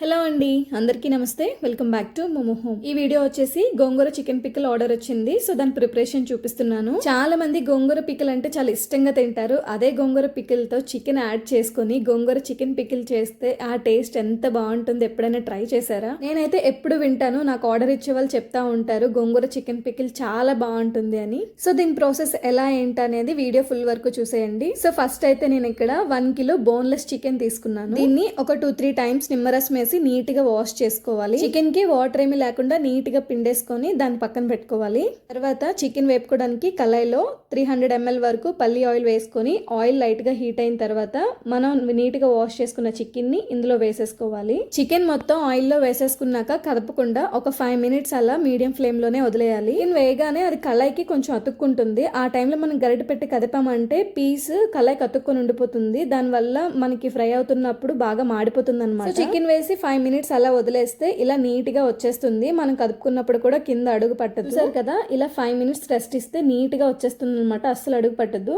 Hello అండి అందరికీ నమస్తే. Welcome back to Momo Home. ఈ వీడియో వచ్చేసి గోంగూర చికెన్ పిక్కల్ ఆర్డర్ వచ్చింది. సో దాని ప్రిపరేషన్ చూపిస్తున్నాను. చాలా మంది గోంగూర పిక్కల్ అంటే చాలా ఇష్టంగా తింటారు. అదే గోంగూర పిక్కలతో చికెన్ యాడ్ చేసుకొని గోంగూర చికెన్ పిక్కిల్ చేస్తే ఆ టేస్ట్ ఎంత బాగుంటుంది ఎప్పుడైనా ట్రై చేశారా? నేనైతే ఎప్పుడు వింటాను. నాకు ఆర్డర్ ఇచ్చే వాళ్ళు చెప్తా ఉంటారు గోంగూర చికెన్ పిక్కిల్ చాలా బాగుంటుంది అని. సో దీని ప్రాసెస్ ఎలా ఏంటి అనేది వీడియో ఫుల్ వరకు చూసేయండి. సో ఫస్ట్ అయితే నేను ఇక్కడ వన్ కిలో బోన్లెస్ చికెన్ తీసుకున్నాను. దీన్ని ఒక టూ త్రీ టైమ్స్ నిమ్మరసం వేసి నీట్గా వాష్ చేసుకోవాలి. చికెన్కి వాటర్ ఏమీ లేకుండా నీట్గా పిండేసుకొని దాన్ని పక్కన పెట్టుకోవాలి. తర్వాత చికెన్ వేపుకోవడానికి కళాయిలో త్రీ హండ్రెడ్ ఎంఎల్ వరకు పల్లి ఆయిల్ వేసుకొని ఆయిల్ లైట్గా హీట్ అయిన తర్వాత మనం నీట్గా వాష్ చేసుకున్న చికెన్ని ఇందులో వేసేసుకోవాలి. చికెన్ మొత్తం ఆయిల్లో వేసేసుకున్నాక కదపకుండా ఒక ఫైవ్ మినిట్స్ అలా మీడియం ఫ్లేమ్లోనే వదిలేయాలి. చికెన్ వేయగానే అది కళాయికి కొంచెం అతుక్కుంటుంది. ఆ టైంలో మనం గరిట పెట్టి కదిపామంటే పీస్ కళాయికి అతుక్కొని ఉండిపోతుంది. దానివల్ల మనకి ఫ్రై అవుతున్నప్పుడు బాగా మాడిపోతుంది అనమాట చికెన్ వేసి ఫైవ్ మినిట్స్ అలా వదిలేస్తే ఇలా నీట్గా వచ్చేస్తుంది. మనం కదుపుకున్నప్పుడు కూడా కింద అడుగు పట్టదు సార్ కదా ఇలా ఫైవ్ మినిట్స్ రెస్ట్ ఇస్తే నీట్గా వచ్చేస్తుంది అనమాట అస్సలు అడుగు పట్టదు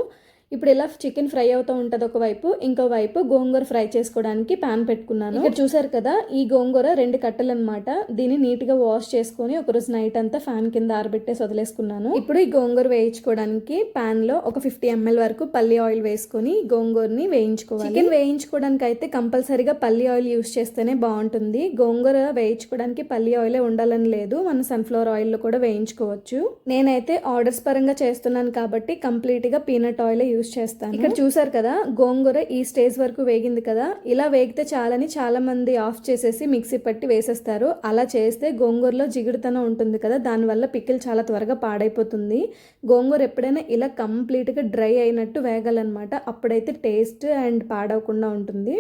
ఇప్పుడు ఇలా చికెన్ ఫ్రై అవుతూ ఉంటుంది ఒకవైపు ఇంకో వైపు గోంగూర ఫ్రై చేసుకోవడానికి పాన్ పెట్టుకున్నాను. ఇక్కడ చూసారు కదా ఈ గోంగూర రెండు కట్టలు అనమాట దీన్ని నీట్గా వాష్ చేసుకొని ఒక రోజు నైట్ అంతా ఫ్యాన్ కింద ఆరబెట్టేసి వదిలేసుకున్నాను. ఇప్పుడు ఈ గోంగూర వేయించుకోవడానికి పాన్లో ఒక ఫిఫ్టీ ఎంఎల్ వరకు పల్లి ఆయిల్ వేసుకొని గోంగూరని వేయించుకోవాలి. చికెన్ వేయించుకోవడానికి అయితే కంపల్సరీగా పల్లి ఆయిల్ యూస్ చేస్తేనే బాగుంటుంది. గోంగూర వేయించుకోవడానికి పల్లి ఆయిలే ఉండాలని లేదు. మనం సన్ఫ్లవర్ ఆయిల్లో కూడా వేయించుకోవచ్చు. నేనైతే ఆర్డర్స్ పరంగా చేస్తున్నాను కాబట్టి కంప్లీట్గా పీనట్ ఆయిల్ యూస్ యూస్ చేస్తాను. ఇక్కడ చూసారు కదా గోంగూర ఈ స్టేజ్ వరకు వేగింది కదా. ఇలా వేగితే చాలని చాలా మంది ఆఫ్ చేసేసి మిక్సీ పట్టి వేసేస్తారు. అలా చేస్తే గోంగూరలో జిగుడుతనం ఉంటుంది కదా దానివల్ల పికిల్ చాలా త్వరగా పాడైపోతుంది. గోంగూర ఎప్పుడైనా ఇలా కంప్లీట్గా డ్రై అయినట్టు వేగాలన్నమాట. అప్పుడైతే టేస్ట్ అండ్ పాడవకుండా ఉంటుంది.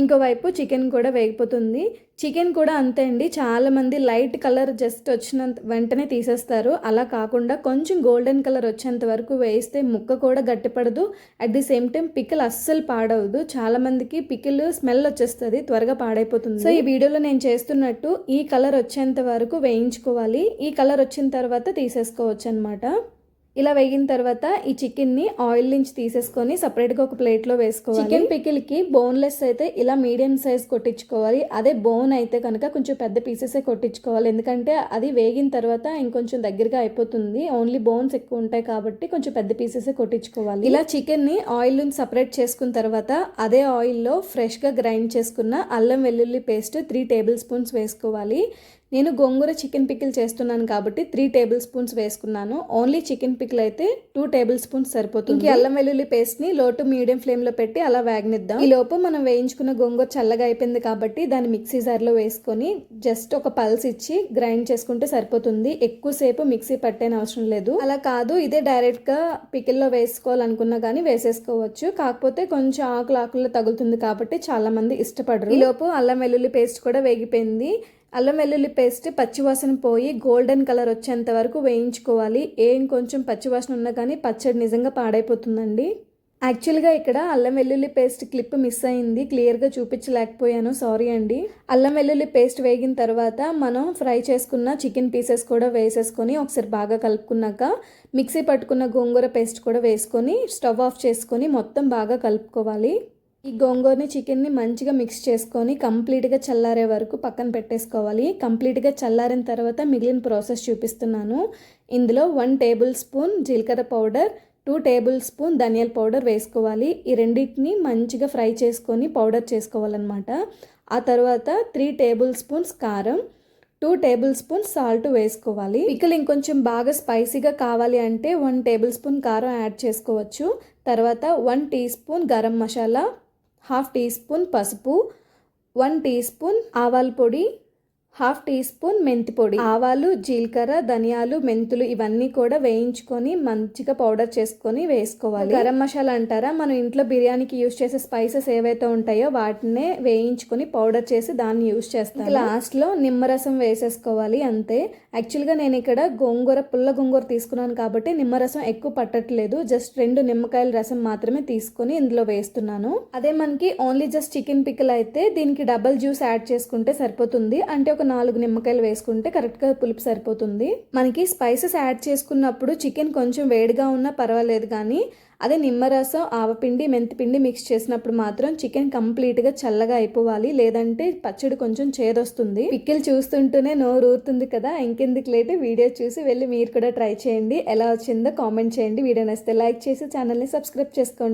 ఇంకోవైపు చికెన్ కూడా వేగిపోతుంది. చికెన్ కూడా అంతే అండి. చాలామంది లైట్ కలర్ జస్ట్ వచ్చినంత వెంటనే తీసేస్తారు. అలా కాకుండా కొంచెం గోల్డెన్ కలర్ వచ్చేంత వరకు వేయిస్తే ముక్క కూడా గట్టిపడదు. At the same time pickle అస్సలు పాడవదు. చాలామందికి పికిల్ స్మెల్ వచ్చేస్తుంది త్వరగా పాడైపోతుంది. సో ఈ వీడియోలో నేను చేస్తున్నట్టు ఈ కలర్ వచ్చేంత వరకు వేయించుకోవాలి. ఈ కలర్ వచ్చిన తర్వాత తీసేసుకోవచ్చు అనమాట ఇలా వేగిన తర్వాత ఈ చికెన్ని ఆయిల్ నుంచి తీసేసుకొని సపరేట్గా ఒక ప్లేట్లో వేసుకోవాలి. చికెన్ పికిల్కి బోన్లెస్ అయితే ఇలా మీడియం సైజ్ కొట్టించుకోవాలి. అదే బోన్ అయితే కనుక కొంచెం పెద్ద పీసెస్ కొట్టించుకోవాలి. ఎందుకంటే అది వేగిన తర్వాత ఇంకొంచెం దగ్గరగా అయిపోతుంది. ఓన్లీ బోన్స్ ఎక్కువ ఉంటాయి కాబట్టి కొంచెం పెద్ద పీసెస్ కొట్టించుకోవాలి. ఇలా చికెన్ని ఆయిల్ నుంచి సపరేట్ చేసుకున్న తర్వాత అదే ఆయిల్లో ఫ్రెష్గా గ్రైండ్ చేసుకున్న అల్లం వెల్లుల్లి పేస్ట్ త్రీ టేబుల్ స్పూన్స్ వేసుకోవాలి. నేను గోంగూర చికెన్ పికిల్ చేస్తున్నాను కాబట్టి త్రీ టేబుల్ స్పూన్స్ వేసుకున్నాను. ఓన్లీ చికెన్ పికిల్ అయితే టూ టేబుల్ స్పూన్స్ సరిపోతుంది. ఇంక అల్లం వెల్లుల్లి పేస్ట్ని లో టు మీడియం ఫ్లేమ్లో పెట్టి అలా వేగనిద్దాం. ఈ లోపు మనం వేయించుకున్న గోంగూర చల్లగా అయిపోయింది కాబట్టి దాన్ని మిక్సీ జార్లో వేసుకొని జస్ట్ ఒక పల్స్ ఇచ్చి గ్రైండ్ చేసుకుంటే సరిపోతుంది. ఎక్కువసేపు మిక్సీ పట్టేన అవసరం లేదు. అలా కాదు ఇదే డైరెక్ట్గా పికిల్లో వేసుకోవాలనుకున్నా కానీ వేసేసుకోవచ్చు. కాకపోతే కొంచెం ఆకులు ఆకుల్లో తగులుతుంది కాబట్టి చాలా మంది ఇష్టపడరు. ఈ లోపు అల్లం వెల్లుల్లి పేస్ట్ కూడా వేగిపోయింది. అల్లం వెల్లుల్లి పేస్ట్ పచ్చివాసన పోయి గోల్డెన్ కలర్ వచ్చేంత వరకు వేయించుకోవాలి. ఏం కొంచెం పచ్చివాసన ఉన్నా కానీ పచ్చడి నిజంగా పాడైపోతుందండి. యాక్చువల్గా ఇక్కడ అల్లం వెల్లుల్లి పేస్ట్ క్లిప్ మిస్ అయింది. క్లియర్గా చూపించలేకపోయాను. సారీ అండి. అల్లం వెల్లుల్లి పేస్ట్ వేగిన తర్వాత మనం ఫ్రై చేసుకున్న చికెన్ పీసెస్ కూడా వేసేసుకొని ఒకసారి బాగా కలుపుకున్నాక మిక్సీ పట్టుకున్న గోంగూర పేస్ట్ కూడా వేసుకొని స్టవ్ ఆఫ్ చేసుకొని మొత్తం బాగా కలుపుకోవాలి. ఈ గోంగూరని చికెన్ని మంచిగా మిక్స్ చేసుకొని కంప్లీట్గా చల్లారే వరకు పక్కన పెట్టేసుకోవాలి. కంప్లీట్గా చల్లారిన తర్వాత మిగిలిన ప్రాసెస్ చూపిస్తున్నాను. ఇందులో వన్ టేబుల్ స్పూన్ జీలకర్ర పౌడర్ టూ టేబుల్ స్పూన్ ధనియాల పౌడర్ వేసుకోవాలి. ఈ రెండింటిని మంచిగా ఫ్రై చేసుకొని పౌడర్ చేసుకోవాలన్నమాట. ఆ తర్వాత త్రీ టేబుల్ స్పూన్స్ కారం టూ టేబుల్ స్పూన్ సాల్ట్ వేసుకోవాలి. పిక్కలు ఇంకొంచెం బాగా స్పైసీగా కావాలి అంటే వన్ టేబుల్ స్పూన్ కారం యాడ్ చేసుకోవచ్చు. తర్వాత one teaspoon garam masala half teaspoon పసుపు వన్ టీ స్పూన్ ఆవాల పొడి హాఫ్ టీ స్పూన్ మెంతి పొడి ఆవాలు జీలకర్ర ధనియాలు మెంతులు ఇవన్నీ కూడా వేయించుకొని మంచిగా పౌడర్ చేసుకొని వేసుకోవాలి. గరం మసాలా అంటారా? మనం ఇంట్లో బిర్యానీకి యూస్ చేసే స్పైసెస్ ఏవైతే ఉంటాయో వాటినే వేయించుకొని పౌడర్ చేసి దాన్ని యూస్ చేస్తాను. లాస్ట్లో నిమ్మరసం వేసేసుకోవాలి అంతే. యాక్చువల్గా నేను ఇక్కడ గోంగూర పుల్ల గోంగూర తీసుకున్నాను కాబట్టి నిమ్మరసం ఎక్కువ పట్టట్లేదు. జస్ట్ రెండు నిమ్మకాయల రసం మాత్రమే తీసుకొని ఇందులో వేస్తున్నాను. అదే మనకి ఓన్లీ జస్ట్ చికెన్ పిక్కలు అయితే దీనికి డబల్ జ్యూస్ యాడ్ చేసుకుంటే సరిపోతుంది. అంటే ఒక ఒక నాలుగు నిమ్మకాయలు వేసుకుంటే కరెక్ట్గా పులుపు సరిపోతుంది. మనకి స్పైసెస్ యాడ్ చేసుకున్నప్పుడు చికెన్ కొంచెం వేడిగా ఉన్నా పర్వాలేదు కానీ అదే నిమ్మరసం ఆవపిండి మెంతిపిండి మిక్స్ చేసినప్పుడు మాత్రం చికెన్ కంప్లీట్గా చల్లగా అయిపోవాలి. లేదంటే పచ్చడి కొంచెం చేదొస్తుంది. పిక్కిల్ చూస్తుంటేనే నోరు ఊరుతుంది కదా. ఇంకెందుకు లేదు వీడియో చూసి వెళ్ళి మీరు కూడా ట్రై చేయండి. ఎలా వచ్చిందో కామెంట్ చేయండి. వీడియో నచ్చితే లైక్ చేసి ఛానల్ని సబ్స్క్రైబ్ చేసుకోండి.